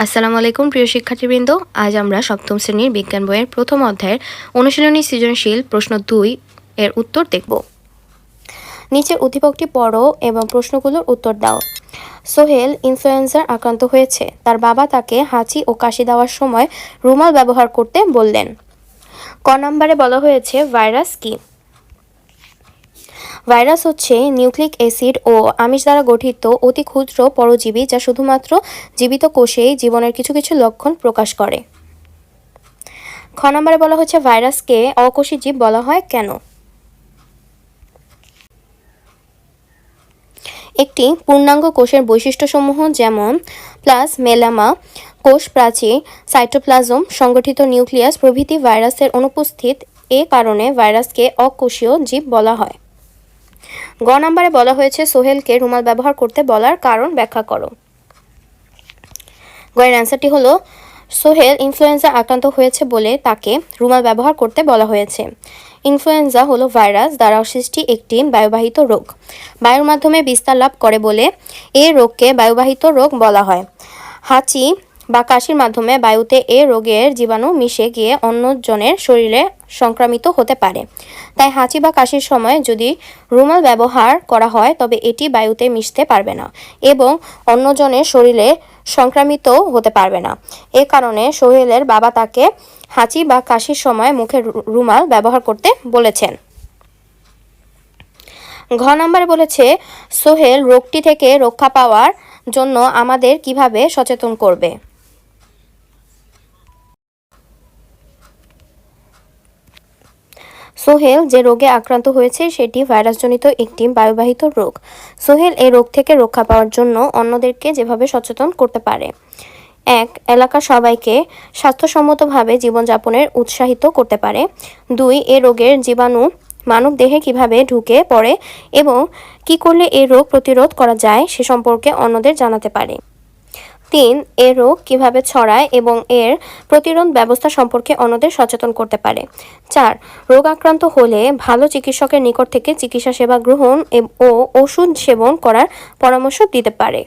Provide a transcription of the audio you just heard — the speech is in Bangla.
আসসালামু আলাইকুম, প্রিয় শিক্ষার্থীবৃন্দ। আজ আমরা সপ্তম শ্রেণির বিজ্ঞান বইয়ের প্রথম অধ্যায়ের অনুশীলনী সৃজনশীল প্রশ্ন দুই এর উত্তর দেখব। নিচের উদ্দীপকটি পড়ো এবং প্রশ্নগুলোর উত্তর দাও। সোহেল ইনফ্লুয়েঞ্জার আক্রান্ত হয়েছে। তার বাবা তাকে হাঁচি ও কাশি দেওয়ার সময় রুমাল ব্যবহার করতে বললেন। ক নম্বরে বলা হয়েছে, ভাইরাস কি? ভাইরাস হচ্ছে নিউক্লিক অ্যাসিড ও আমিষ দ্বারা গঠিত অতি ক্ষুদ্র পরজীবী যা শুধুমাত্র জীবিত কোষেই জীবনের কিছু কিছু লক্ষণ প্রকাশ করে। খ নম্বরে বলা হচ্ছে ভাইরাসকে অকোষী জীব বলা হয় কেন? একটি পূর্ণাঙ্গ কোষের বৈশিষ্ট্যসমূহ যেমন প্লাস মেলামা, কোষ প্রাচীর সাইটোপ্লাজম সংগঠিত নিউক্লিয়াস প্রভৃতি ভাইরাসের অনুপস্থিত এ কারণে ভাইরাসকে অকোষীয় জীব বলা হয়। গ নম্বরে বলা হয়েছে, সোহেলকে রুমাল ব্যবহার করতে বলার কারণ ব্যাখ্যা করো। গয়ের অ্যান্সারটি হলো, সোহেল ইনফ্লুয়েঞ্জা আক্রান্ত হয়েছে বলে তাকে রুমাল ব্যবহার করতে বলা হয়েছে। ইনফ্লুয়েঞ্জা হলো ভাইরাস দ্বারা সৃষ্টি একটি বায়ুবাহিত রোগ। বায়ুর মাধ্যমে বিস্তার লাভ করে বলে এই রোগকে বায়ুবাহিত রোগ বলা হয়। হাঁচি বা কাশির মাধ্যমে বায়ুতে এ রোগের জীবাণু মিশে গিয়ে অন্যজনের শরীরে সংক্রামিত হতে পারে। তাই হাঁচি বা কাশির সময় যদি রুমাল ব্যবহার করা হয়, তবে এটি বায়ুতে মিশতে পারবে না এবং অন্যজনের শরীরে সংক্রামিত হতে পারবে না। এ কারণে সোহেলের বাবা তাকে হাঁচি বা কাশির সময় মুখে রুমাল ব্যবহার করতে বলেছেন। ঘ নম্বরে বলেছে, সোহেল রোগটি থেকে রক্ষা পাওয়ার জন্য আমাদের কীভাবে সচেতন করবে? সোহেল যে রোগে আক্রান্ত হয়েছে সেটি ভাইরাসজনিত একটি বায়ুবাহিত রোগ। সোহেল এই রোগ থেকে রক্ষা পাওয়ার জন্য অন্যদেরকে যেভাবে সচেতন করতে পারে। এক এলাকার সবাইকে স্বাস্থ্যসম্মতভাবে জীবনযাপনের উৎসাহিত করতে পারে। দুই, এ রোগের জীবাণু মানব দেহে কীভাবে ঢুকে পড়ে এবং কি করলে এ রোগ প্রতিরোধ করা যায় সে সম্পর্কে অন্যদের জানাতে পারে। তিন এ রোগ কীভাবে ছড়ায় এবং এর প্রতিরোধ ব্যবস্থা সম্পর্কে অন্যদের সচেতন করতে পারে। চার রোগ আক্রান্ত হলে ভালো চিকিৎসকের নিকট থেকে চিকিৎসা সেবা গ্রহণ ও ওষুধ সেবন করার পরামর্শ দিতে পারে।